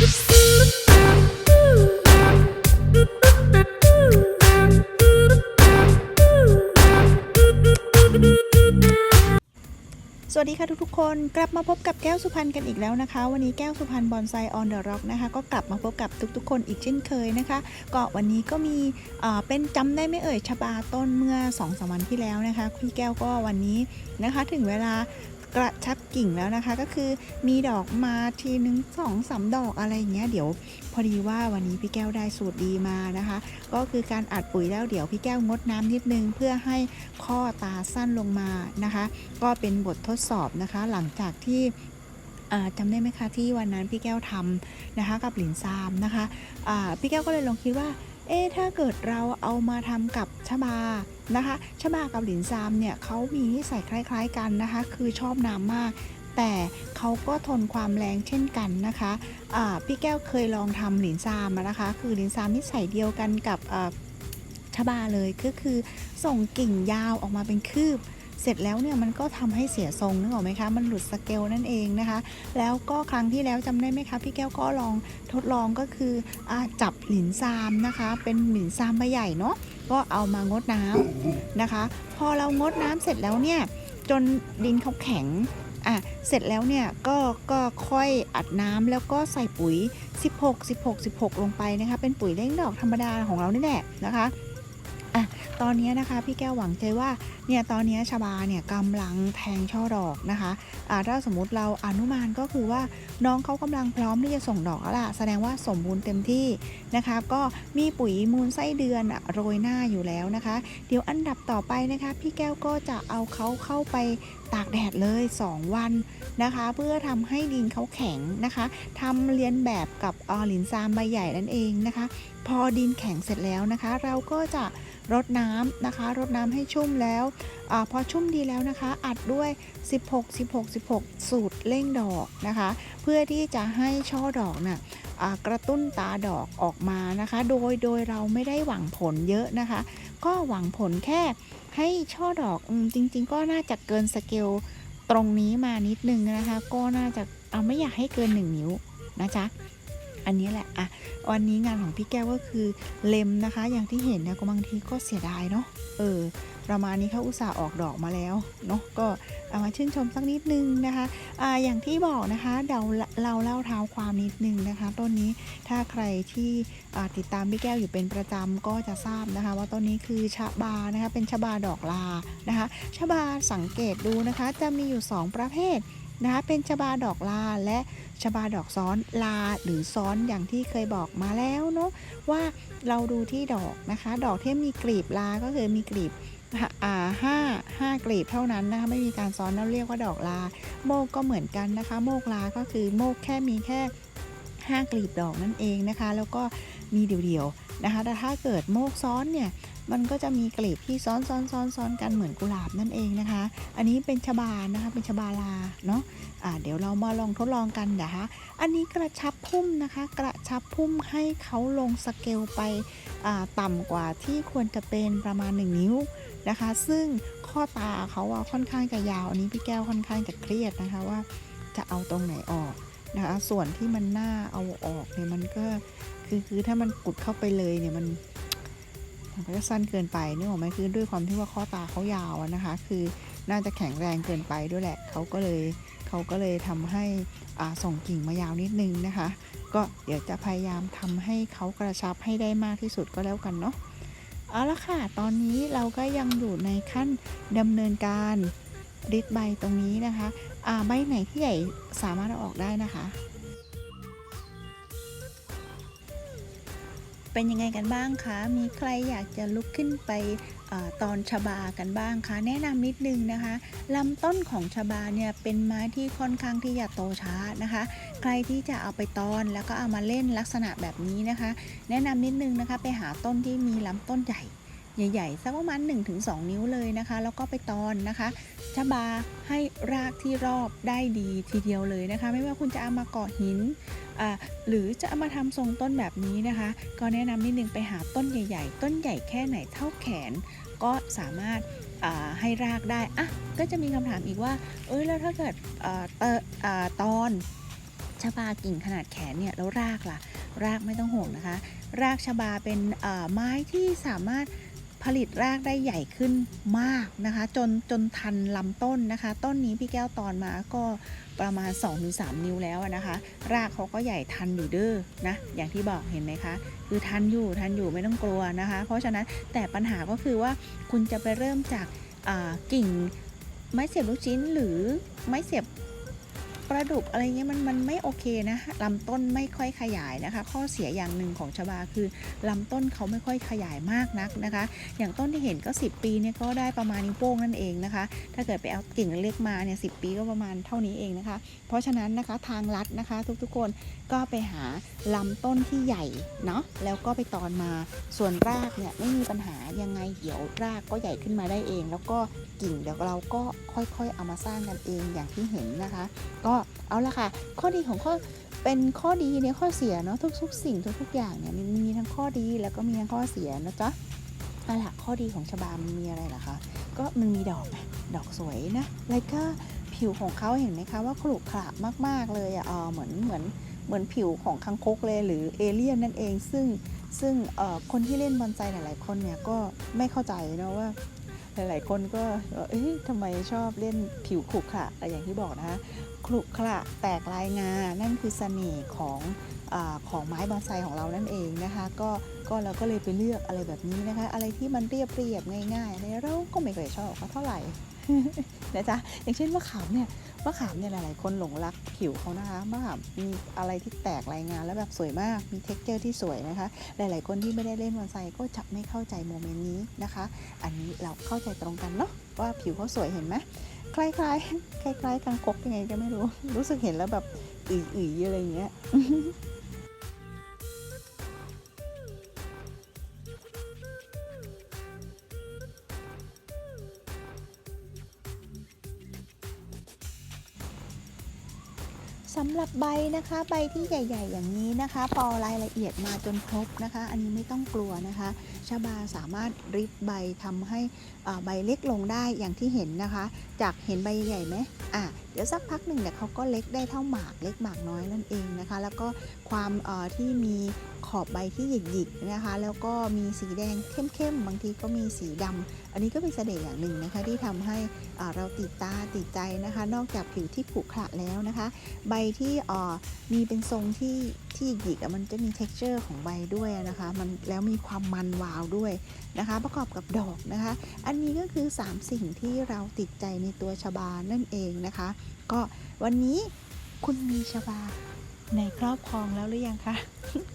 สวัสดีค่ะทุกๆคนกลับมาพบกับแก้วสุพรรณกันอีกแล้วนะคะ วันนี้แก้วสุพรรณบอนไซออนเดอะร็อกนะคะ ก็กลับมาพบกับทุกๆ คนอีกเช่นเคยนะคะ ก็วันนี้ก็มีเอ่อเป็นจำได้ไม่เอ่ยชบาต้นเมื่อ2อสวันที่แล้วนะคะ พี่แก้วก็วันนี้นะคะ ถึงเวลา กระชับกิ่งแล้วนะคะ ก็คือมีดอกมาทีนึงสองสามดอกอะไรอย่างเงี้ยเดี๋ยว พอดีว่าวันนี้พี่แก้วได้สูตรดีมานะคะ ก็คือการอัดปุ๋ยแล้วเดี๋ยวพี่แก้วงดน้ำนิดนึง เพื่อให้ข้อตาสั้นลงมานะคะ ก็เป็นบททดสอบนะคะ หลังจากที่จำได้ไหมคะที่วันนั้นพี่แก้วทำนะคะ กับหลินซามนะคะพี่แก้วก็เลยลองคิดว่า เอ๊ถ้าเกิดเราเอามาทำกับชบานะคะชบากับหลินซามเนี่ยเขามีนิสัยคล้าย ๆกันนะคะ คือชอบน้ำมาก แต่เขาก็ทนความแรงเช่นกันนะคะะพี่แก้วเคยลองทำหลินซามนะคะ คือหลินซามนิสัยเดียวกันกับชบาเลยก็คือส่งกิ่งยาวออกมาเป็นคืบ เสร็จแล้วเนี่ยมันก็ทำให้เสียทรงนึกออกไหมคะ มันหลุดสเกลนั่นเองนะคะ แล้วก็ครั้งที่แล้วจำได้ไหมคะ พี่แก้วก็ลองทดลองก็คืออจับหลินซามนะคะ เป็นหลินซามใบใหญ่เนาะ ก็เอามางดน้ำนะคะ พอเรางดน้ำเสร็จแล้วเนี่ยจนดินเขาแข็งอะเสร็จแล้วเนี่ยก็ก็ค่อยอัดน้ำแล้วก็ใส่ปุ๋ย 16 16 16 ลงไปนะคะ เป็นปุ๋ยเล้งดอกธรรมดาของเรานี่แหละนะคะ ตอนนี้นะคะพี่แก้วหวังใจว่าเนี่ยตอนนี้ชบาเนี่ยกำลังแทงช่อดอกนะคะอ่าถ้าสมมติเราอนุมานก็คือว่าน้องเขากำลังพร้อมที่จะส่งดอกแล้วล่ะแสดงว่าสมบูรณ์เต็มที่นะคะ ก็มีปุ๋ยมูลไส้เดือนโรยหน้าอยู่แล้วนะคะ เดี๋ยวอันดับต่อไปนะคะ พี่แก้วก็จะเอาเขาเข้าไปตากแดดเลย 2 วันนะคะ เพื่อทำให้ดินเขาแข็งนะคะทำเรียนแบบกับออลินซามใบใหญ่นั่นเองนะคะ พอดินแข็งเสร็จแล้วนะคะ เราก็จะ รดน้ำนะคะ รดน้ำให้ชุ่มแล้วอพอชุ่มดีแล้วนะคะ อัดด้วย 16 16 16 สูตรเร่งดอกนะคะ เพื่อที่จะให้ช่อดอกน่ะอ่ากระตุ้นตาดอกออกมานะคะ โดยโดยเราไม่ได้หวังผลเยอะนะคะ ก็หวังผลแค่ให้ช่อดอกอจริง ๆ ก็น่าจะเกินสเกลตรงนี้มานิดนึงนะคะ ก็น่าจะเอาไม่อยากให้เกิน 1 นิ้วนะจ๊ะ อันนี้แหละอะวันนี้งานของพี่แก้วก็คือเล็มนะคะ อย่างที่เห็นเนี่ยก็บางทีก็เสียดายเนาะเออประมาณนี้เขาอุตส่าห์ออกดอกมาแล้วเนาะก็เอามาชื่นชมสักนิดนึงนะคะอ่าอย่างที่บอกนะคะเดาเราเล่าเท้าความนิดนึงนะคะ ต้นนี้ถ้าใครที่ติดตามพี่แก้วอยู่เป็นประจำก็จะทราบนะคะ ว่าต้นนี้คือชะบานะคะเป็นชะบาดอกลานะคะชะบาสังเกตดูนะคะจะมีอยู่ 2 ประเภท นะคะเป็นชบาดอกลาและชบาดอกซ้อนลาหรือซ้อนอย่างที่เคยบอกมาแล้วเนาะว่าเราดูที่ดอกนะคะ ดอกที่มีกลีบลาก็คือมีกลีบอ่าห้าห้ากลีบเท่านั้นนะคะไม่มีการซ้อนเราเรียกว่าดอกลา โมกก็เหมือนกันนะคะ โมกลาก็คือโมกแค่มีแค่ห้ากลีบดอกนั่นเองนะคะ แล้วก็มีเดี่ยวๆ นะคะแต่ถ้าเกิดโมกซ้อนเนี่ยมันก็จะมีกลีบที่ซ้อนซ้อนซ้อนซ้อนกันเหมือนกุหลาบนั่นเองนะคะ อันนี้เป็นชบานะคะเป็นชบาลาเนาะอ่าเดี๋ยวเรามาลองทดลองกันนะคะ อันนี้กระชับพุ่มนะคะ กระชับพุ่มให้เขาลงสเกลไปอ่าต่ำกว่าที่ควรจะเป็นประมาณ 1 นิ้วนะคะ ซึ่งข้อตาเขาอะค่อนข้างจะยาวอันนี้พี่แก้วค่อนข้างจะเครียดนะคะว่าจะเอาตรงไหนออกนะคะส่วนที่มันหน่าเอาออกเนี่ยมันก็ คือคือถ้ามันกุดเข้าไปเลยเนี่ยมันมันก็จะสั้นเกินไปนึกออกไหมคือด้วยความที่ว่าข้อตาเขายาวนะคะ คือน่าจะแข็งแรงเกินไปด้วยแหละเขาก็เลยเขาก็เลยทำให้ส่งกิ่งมายาวนิดนึงนะคะ ก็เดี๋ยวจะพยายามทำให้เขากระชับให้ได้มากที่สุดก็แล้วกันเนาะเอาละค่ะ ตอนนี้เราก็ยังอยู่ในขั้นดำเนินการริดใบตรงนี้นะคะใบไหนที่ใหญ่สามารถเอาออกได้นะคะ เป็นยังไงกันบ้างคะ มีใครอยากจะลุกขึ้นไปอตอนชบากันบ้างคะ แนะนำนิดนึงนะคะลำต้นของชบาเนี่ยเป็นไม้ที่ค่อนข้างที่จะโตช้านะคะ ใครที่จะเอาไปตอนแล้วก็เอามาเล่นลักษณะแบบนี้นะคะ แนะนำนิดนึงนะคะไปหาต้นที่มีลำต้นใหญ่ ใหญ่ๆ สักประมาณ 1-2 นิ้วเลยนะคะ แล้วก็ไปตอนนะคะชบาให้รากที่รอบได้ดีทีเดียวเลยนะคะ ไม่ว่าคุณจะเอามาเกาะหินหรือจะเอามาทำทรงต้นแบบนี้นะคะ ก็แนะนำนิดนึงไปหาต้นใหญ่ ๆ ต้นใหญ่แค่ไหนเท่าแขน ก็สามารถให้รากได้อะก็จะมีคำถามอีกว่า เอ้ยแล้วถ้าเกิดอ่าเตอ่าตอนชบากิ่งขนาดแขนเนี่ยแล้วรากล่ะ รากไม่ต้องห่วงนะคะ รากชบาเป็นไม้ที่สามารถ ผลิตรากได้ใหญ่ขึ้นมากนะคะ จนจนทันลำต้นนะคะ ต้นนี้พี่แก้วตอนมาก็ประมาณ 2-3 นิ้วแล้วนะคะ รากเขาก็ใหญ่ทันอยู่เด้อนะอย่างที่บอกเห็นไหมคะ คือทันอยู่ทันอยู่ไม่ต้องกลัวนะคะ เพราะฉะนั้นแต่ปัญหาก็คือว่าคุณจะไปเริ่มจากกิ่งไม้เสียบลูกชิ้นหรือไม้เสียบ ประดุกอะไรเงี้ยมันมันไม่โอเคนะลำต้นไม่ค่อยขยายนะคะ ข้อเสียอย่างหนึ่งของชบาคือลำต้นเขาไม่ค่อยขยายมากนักนะคะ อย่างต้นที่เห็นก็ 10 ปีเนี่ยก็ได้ประมาณนิ้วโป้งนั่นเองนะคะ ถ้าเกิดไปเอากิ่งเล็กมาเนี่ยสิปีก็ประมาณเท่านี้เองนะคะ เพราะฉะนั้นนะคะทางลัดนะคะ ทุกๆคนก็ไปหาลำต้นที่ใหญ่เนาะแล้วก็ไปตอนมาส่วนรากเนี่ยไม่มีปัญหายังไงเดี๋ยวรากก็ใหญ่ขึ้นมาได้เอง แล้วก็กิ่งเดี๋ยวเราก็ค่อยๆเอามาสร้างกันเองอย่างที่เห็นนะคะ ก็เอาละค่ะ ข้อดีของข้อเป็นข้อดีเนี่ยข้อเสียเนาะทุกๆ สิ่งทุกๆอย่างเนี่ยมันมีทั้งข้อดีแล้วก็มีทั้งข้อเสียนะจ๊ะเอาละข้อดีของชบามันมีอะไรล่ะคะก็มันมีดอกดอกสวยนะแล้วก็ผิวของเขาเห็นไหมคะว่าขรุขระมาก ๆ เลยอะเอเหมือนเหมือนเหมือนผิวของคังคกเลยหรือเอเลี่ยนนั่นเองซึ่งซึ่งคนที่เล่นบอนไซหลาย ๆ คนเนี่ยก็ไม่เข้าใจนะว่า หลายๆ คนก็เอ๊ะทำไมชอบเล่นผิวขรุขระอะไรอย่างที่บอกนะคะขรุขระแตกลายงา นั่นคือเสน่ห์ของอของไม้บอนไซของเรานั่นเองนะคะ ก็ก็เราก็เลยไปเลือกอะไรแบบนี้นะคะ อะไรที่มันเรียบเรียบง่ายๆอะไรเราก็ไม่เคยชอบเขาเท่าไหร่ นะจ๊ะอย่างเช่นมะขามเนี่ยมะขามเนี่ยหลาย ๆ คนหลงรักผิวเขานะคะมะขามมีอะไรที่แตกลายงานแล้วแบบสวยมากมีเท็กเจอร์ที่สวยนะคะ หลาย ๆ คนที่ไม่ได้เล่นบอนไซก็จะไม่เข้าใจโมเมนต์นี้นะคะ อันนี้เราเข้าใจตรงกันเนาะว่าผิวเขาสวยเห็นไหมคล้ายๆคล้ายๆกังคกยังไงก็ไม่รู้ รู้สึกเห็นแล้วแบบอื๋ๆอะไรอย่างเงี้ย สำหรับใบนะคะใบที่ใหญ่ ๆ อย่างนี้นะคะ พอรายละเอียดมาจนครบนะคะ อันนี้ไม่ต้องกลัวนะคะชบาสามารถริบใบทำให้ใบเล็กลงได้อย่างที่เห็นนะคะ จากเห็นใบใหญ่ไหมอะเดี๋ยวสักพักหนึ่งเนี่ยเขาก็เล็กได้เท่าหมากเล็กหมากน้อยนั่นเองนะคะ แล้วก็ความที่มี ขอบใบที่หยิกๆนะคะ แล้วก็มีสีแดงเข้มๆ บางทีก็มีสีดำอันนี้ก็เป็นเสน่ห์อย่างหนึ่งนะคะ ที่ทำให้เราติดตาติดใจนะคะ นอกจากผิวที่ขรุขระแล้วนะคะ ใบที่มีเป็นทรงที่ที่หยิกๆมันจะมี t e x t อร์ของใบด้วยนะคะ มันแล้วมีความมันวาวด้วยนะคะ ประกอบกับดอกนะคะ อันนี้ก็คือ 3 สิ่งที่เราติดใจในตัวชบานั่นเองนะคะ ก็วันนี้คุณมีชบา ในครอบครองแล้วหรือยังคะ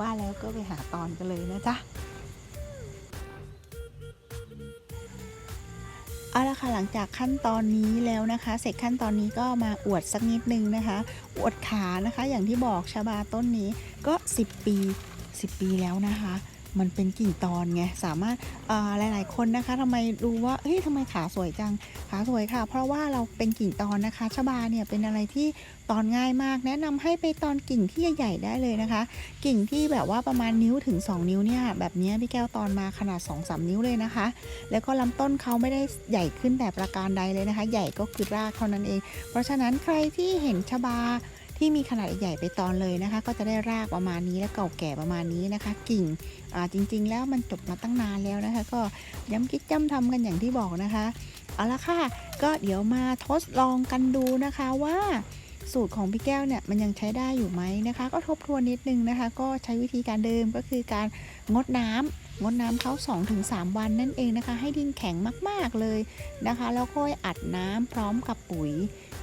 ว่าแล้วก็ไปหาตอนกันเลยนะจ๊ะเอาละค่ะหลังจากขั้นตอนนี้แล้วนะคะ เสร็จขั้นตอนนี้ก็มาอวดสักนิดนึงนะคะ อวดขานะคะอย่างที่บอกชาบาต้นนี้ก็ 10 ปี 10 ปีแล้วนะคะ มันเป็นกิ่งตอนไงสามารถหลาย ๆ คนนะคะทำไมดูว่าเฮ้ยทำไมขาสวยจังขาสวยค่ะ เพราะว่าเราเป็นกิ่งตอนนะคะชบาเนี่ยเป็นอะไรที่ตอนง่ายมาก แนะนำให้ไปตอนกิ่งที่ใหญ่ๆได้เลยนะคะ กิ่งที่แบบว่าประมาณนิ้วถึง 2 นิ้วเนี่ยแบบนี้พี่แก้วตอนมาขนาด 2-3 นิ้วเลยนะคะ แล้วก็ลำต้นเขาไม่ได้ใหญ่ขึ้นแต่ประการใดเลยนะคะ ใหญ่ก็คือรากเท่านั้นเอง เพราะฉะนั้นใครที่เห็นชบา ที่มีขนาดใหญ่ไปตอนเลยนะคะ ก็จะได้รากประมาณนี้และเก่าแก่ประมาณนี้นะคะ กิ่งจริง ๆ แล้วมันจบมาตั้งนานแล้วนะคะ ก็ย้ำคิดย้ำทำกันอย่างที่บอกนะคะเอาละค่ะ ก็เดี๋ยวมาทดลองกันดูนะคะว่า สูตรของพี่แก้วเนี่ยมันยังใช้ได้อยู่ไหมนะคะ ก็ทบทวนนิดนึงนะคะ ก็ใช้วิธีการเดิมก็คือการงดน้ำงดน้ำเขา2-3 วันนั่นเองนะคะ ให้ดินแข็งมากๆเลยนะคะ แล้วก็อัดน้ำพร้อมกับปุ๋ย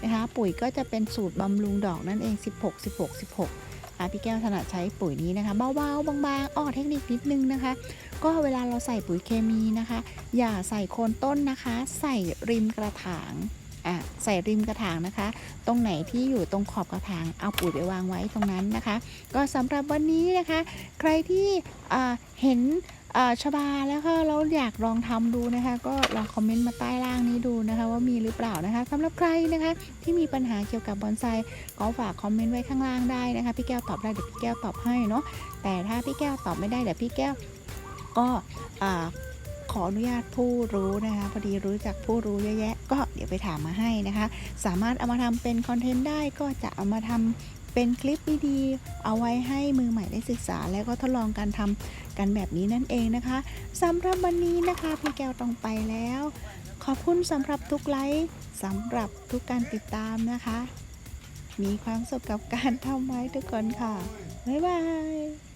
นะคะ ปุ๋ยก็จะเป็นสูตรบำรุงดอกนั่นเอง 16 16 16อะพี่แก้วถนัดใช้ปุ๋ยนี้นะคะเบาๆบางๆอ้อเทคนิคนิดนึงนะคะ ก็เวลาเราใส่ปุ๋ยเคมีนะคะ อย่าใส่โคนต้นนะคะ ใส่ริมกระถาง อะใส่ริมกระถางนะคะ ตรงไหนที่อยู่ตรงขอบกระถางเอาปุ๋ยไปวางไว้ตรงนั้นนะคะ ก็สำหรับวันนี้นะคะ ใครที่เห็นชบาแล้วก็เราอยากลองทำดูนะคะ ก็ลองคอมเมนต์มาใต้ล่างนี้ดูนะคะ ว่ามีหรือเปล่านะคะสำหรับใครนะคะ ที่มีปัญหาเกี่ยวกับบอนไซก็ฝากคอมเมนต์ไว้ข้างล่างได้นะคะ พี่แก้วตอบได้เดี๋ยวพี่แก้วตอบให้เนาะแต่ถ้าพี่แก้วตอบไม่ได้เดี๋ยวพี่แก้วก็ ขออนุญาตผู้รู้นะคะพอดีรู้จักผู้รู้เยอะแยะ ก็เดี๋ยวไปถามมาให้นะคะ สามารถเอามาทำเป็นคอนเทนต์ได้ก็จะเอามาทำเป็นคลิปดีๆเอาไว้ให้มือใหม่ได้ศึกษา แล้วก็ทดลองการทำกันแบบนี้นั่นเองนะคะสำหรับวันนี้นะคะ พี่แก้วต้องไปแล้ว ขอบคุณสำหรับทุกไลค์สำหรับทุกการติดตามนะคะ มีความสุขกับการทำไว้ทุกคนค่ะ บ๊ายบาย